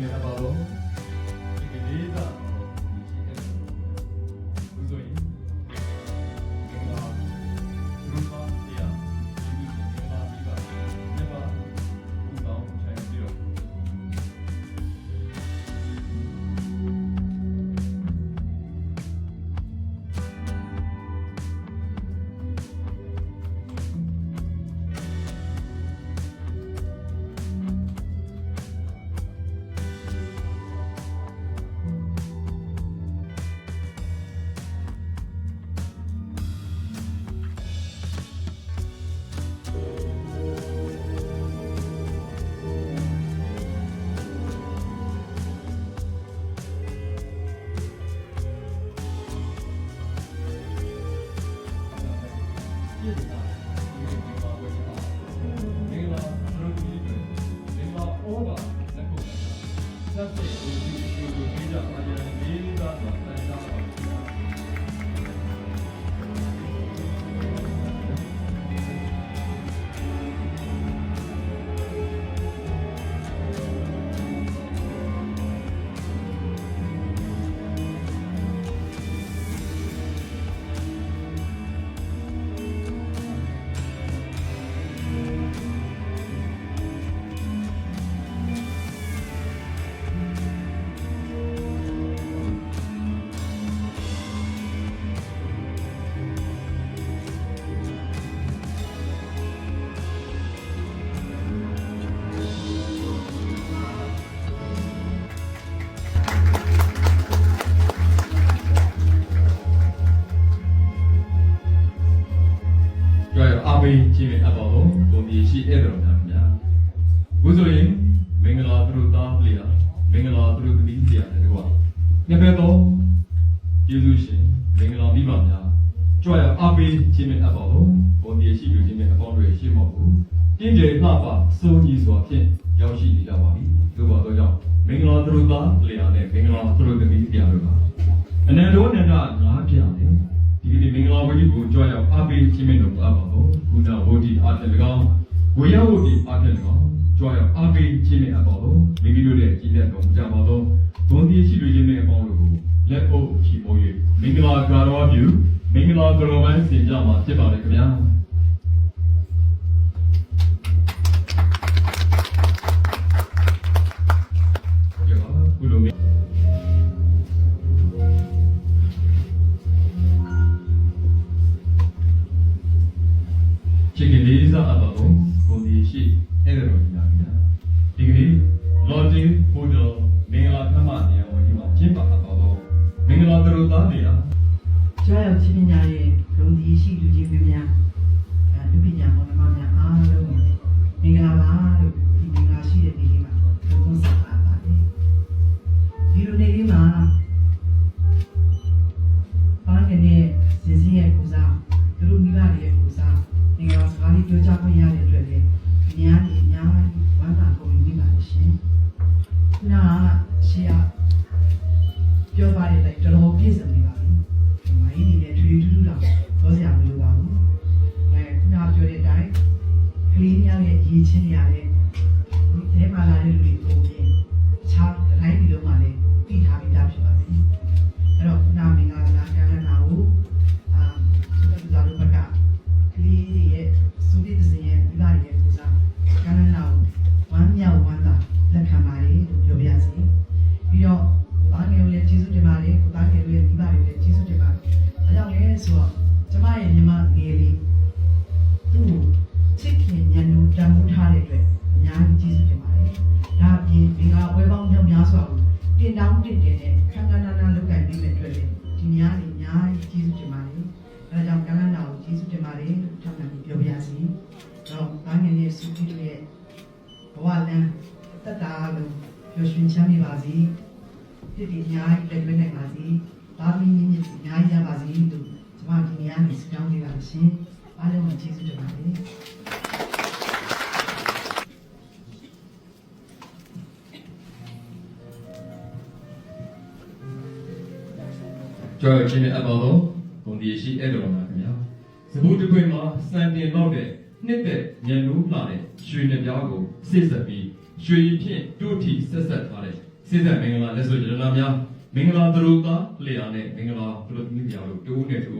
ဒီ beautiful. ကြွားရအားပေးခြင်းနဲ့အပေါ်ဆုံးဘုံကြီးရှိအဲ့တော်များများဘုဆိုရင်မင်္ဂလာသူတို့သားလေးဟာမင်္ဂလာသူတို့သမီးလေးဟာတကွာနှစ်ဖက်သောယေရှုရှင်မင်္ဂလာမိဘများကြွားရအားပေးခြင်းနဲ့အပေါ်ဆုံးဘုံကြီးရှိလူခြင်းနဲ့အပေါင်းတွေရှိမော့ဘူးပြင်းကျေလှပစိုးကြီးစွာဖြင့်ရောက်ရှိနေကြပါပြီသို့ပါတော့ကြောင့်မင်္ဂလာသူတို့သားလေးဟာနဲ့မင်္ဂလာသူတို့သမီးလေးဟာတို့ပါအနန္တောနန္ဒငါးပြတယ် ဒီကနေ့မင်္ဂလာဝကြီးကိုကြွားရောက်အားပေးခြင်းမင်းတို့အပ်ပါတော့ခုနဝတိအားတယ်၎င်းဝေယဝတိအားတယ်၎င်းကြွားရောက်အားပေးခြင်းမင်းအပ်ပါတော့မိမိတို့ရဲ့ကြီးတဲ့တော်ကြပါတော့ဘုန်းကြီးရှိလူချင်းနဲ့အပေါင်းတို့ကိုလက်အုပ်ချီမိုး၍မင်္ဂလာကာရောပြုမင်္ဂလာကရောမန်းစင်ကြမှာဖြစ်ပါလေခင်ဗျာ ချစ်ကလေးစားအပ်ပါတော့ကိုဒီရှိအဲ့ဒါတော့ညာညာဒီကနေ့လော်တင်ဘုဒ္ဓမင်္ဂလာဓမ္မနေရာဝင်ဒီမှာကျင့်ပါအပ်ပါတော့မင်္ဂလာတော်သားတွေဟာကျောင်းရောက်ချင်းပညာရဲ့ဂုဏ်ဒီရှိလူကြီးများများအဲလူပညာမောင်နှမများအားလုံးကိုမင်္ဂလာပါလို့ဒီမင်္ဂလာရှိတဲ့နေ့လေးမှာသုံးဆက်ပါပါတယ်ဒီလိုနေ့လေးမှာဘာကနေစင်စင်ရဲ့ပူဇာသူတို့မိဘတွေရဲ့ပူဇာမင်္ဂလာစ ကားလေးပြောကြခွင့် လဲဆိုတော့ကျမရဲ့ညီမငယ်လေးသူ့ကိုချစ်ခင်ညံ့လို့တန်ဖိုးထားတဲ့အတွက်အများကြီးကျေးဇူးတင်ပါတယ်။ဒါအပြင်ဒီကဝဲပေါင်းမြောက်များစွာကိုတင်တောင်းတင်တင်နဲ့ခန္ဓာနာနာလုပ်ကိုင်ပြီးတဲ့အတွက်လည်းဒီများကြီးအများကြီးကျေးဇူးတင်ပါတယ်။ဒါကြောင့်ကံလန်းတော်ကိုကျေးဇူးတင်ပါတယ်လို့ထောက်ခံပြီးပြောပြရစီ။တော့ဘာငယ်လေးစုကြည့်တို့ရဲ့ဘဝလမ်းတက်တာလို့ပြောရှင်ချမ်းမြေပါစေ။ဖြစ်ပြီးအများကြီးလက်တွဲနိုင်ပါစေ။ဒါမင်းကြီးအများကြီးရပါစေလို့ကျွန် မဒီနေ့ကနေဆုတောင်းပေးပါရှင်။အားလုံးကိုကျေးဇူးတင်ပါတယ်။ကြွားရောက်ခြင်းနဲ့အပ်ပါတော့ဘုံဒီရှိအဲ့တော်များခင်ဗျာစဘူတခွင်မှာစံတင်တော့တဲ့နှစ်သက်ညံနိုးလာတဲ့ရွှေနှပြားကိုစစ်ဆက်ပြီးရွှေဖြင့်တို့ထီဆက်ဆက်ထားတဲ့စိစက်မင်္ဂလာလက်စွပ်ရတနာများမင်္ဂလာသူတို့သားလျာနဲ့မင်္ဂလာသူတို့သမီးများတို့တူနဲ့တူ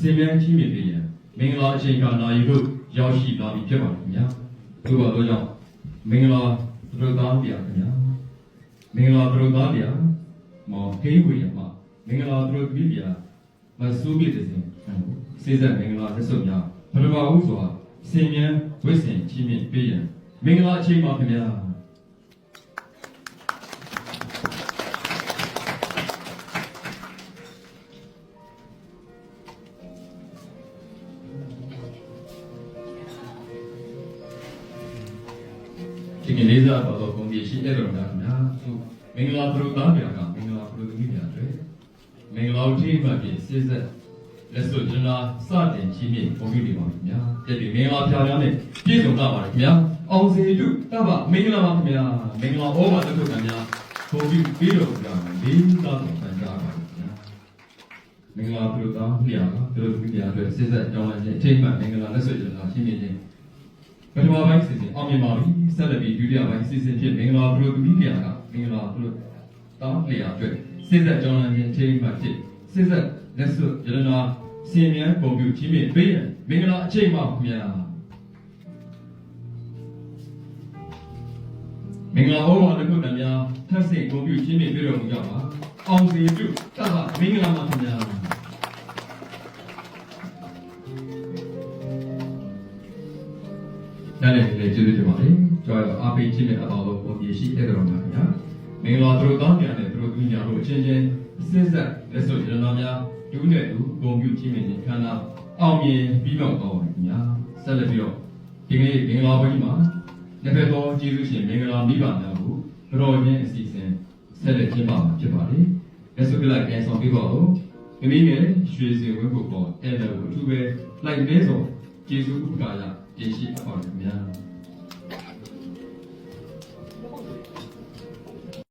စင်မြန်းချင်းမြင့်နေရန်မင်္ဂလာအချိန်ကာနာရီတို့ရောက်ရှိလာပြီဖြစ်ပါခင်ဗျာသို့ပါတော့ကြောင့်မင်္ဂလာသူတို့သားလျာခင်ဗျာမင်္ဂလာသူတို့သားလျာမော်ခေးဝေရမမင်္ဂလာသူတို့သမီးလျာမဆူးပြတဲ့စဉ်စိစက်မင်္ဂလာလက်စွပ်များဘယ်လိုပါဦးဆိုတာစင်မြန်းဝိစင်ချင်းမြင့်ပေးရန်မင်္ဂလာအချိန်ပါခင်ဗျာ ဒီကနေ့စားပါတော့ကုန်ပြရှိတဲ့တော်များများသူမင်္ဂလာပရုသားများကမင်္ဂလာပရုသမီးများတွေမင်္ဂလာထိမှပြည့်စစ်ဆက်လက်စွပ်ကျွန်တော်စတင်ချင်းမြင့်ပုံပြနေပါခင်ဗျာတဲ့ဒီမင်္ဂလာဖျားများနဲ့ပြည့်စုံကြပါရခင်ဗျာအောင်စီတုတပမင်္ဂလာပါခင်ဗျာမင်္ဂလာဩဘာတစ်ခုခင်ဗျာပုံပြပြီးတော့ကြာလေးသားတော်ပန်ကြပါခင်ဗျာမင်္ဂလာပရုသားလျာကသူတို့သမီးများတွေစစ်ဆက်ကြောင်းလမ်းချင်းအထိတ်မှမင်္ဂလာလက်စွပ်ကျွန်တော်ချင်းမြင့်ချင်း ပထမပိုင်းစီစဉ်အောင်မြင်ပါပြီဆက်လက်ပြီးဒုတိယပိုင်းစီစဉ်ဖြစ်မင်္ဂလာပရိုသမီးလျာကမင်္ဂလာပရိုတောင်းလျာအတွက်စစ်သက်ကြောင်းလမ်းခြင်းချိန်မှဖြစ်စစ်သက်လက်စွပ်ယရနာစင်မြန်းပုံပြချင်းမြင့်ပေးရန်မင်္ဂလာအချိန်မှမြာမင်္ဂလာဟောဝါတစ်ခုတည်းများထပ်ဆင့်ပုံပြချင်းမြင့်ပြတော်မူကြပါအောင်စီပြုတတ်ပါမင်္ဂလာပါခ င်ဗျာနားလည်လေကျေးဇူးတင်ပါတယ်။ကျွန်တော်အားပေးခြင်းနဲ့အပါလို့ပုံပြရှိတဲ့တော်များခင်ဗျာ။မင်္ဂလာသူတို့ကောင်းများနဲ့သူတို့သူများတို့အချင်းချင်းစစ်ဆက်လက်စွပ်ရတနာများဒုနဲ့ဒုဂုံပြုခြင်းနဲ့ခန္ဓာအောင်မြင်ပြီးတော့ကောင်းပါခင်ဗျာ။ဆက်လက်ပြီးတော့ဒီကနေ့မင်္ဂလာပွဲကြီးမှာလက်ဖက်တော်ကျေးဇူးရှင်မင်္ဂလာမိဘများကိုဘတော်ချင်းအစီအစဉ်ဆက်လက်ကျင်းပမှာဖြစ်ပါတယ်။လက်စွပ်ပြလိုက်ပြန်ဆောင်ပြီးပါဦး။ဒီနေ့ရဲ့ရွှေစင်ဝင်းပုတ်ပေါ်အဲ့ဒါကိုအထူးပဲလိုက်နေဆုံးကျေးဇူးဥပကာရ 演戏方面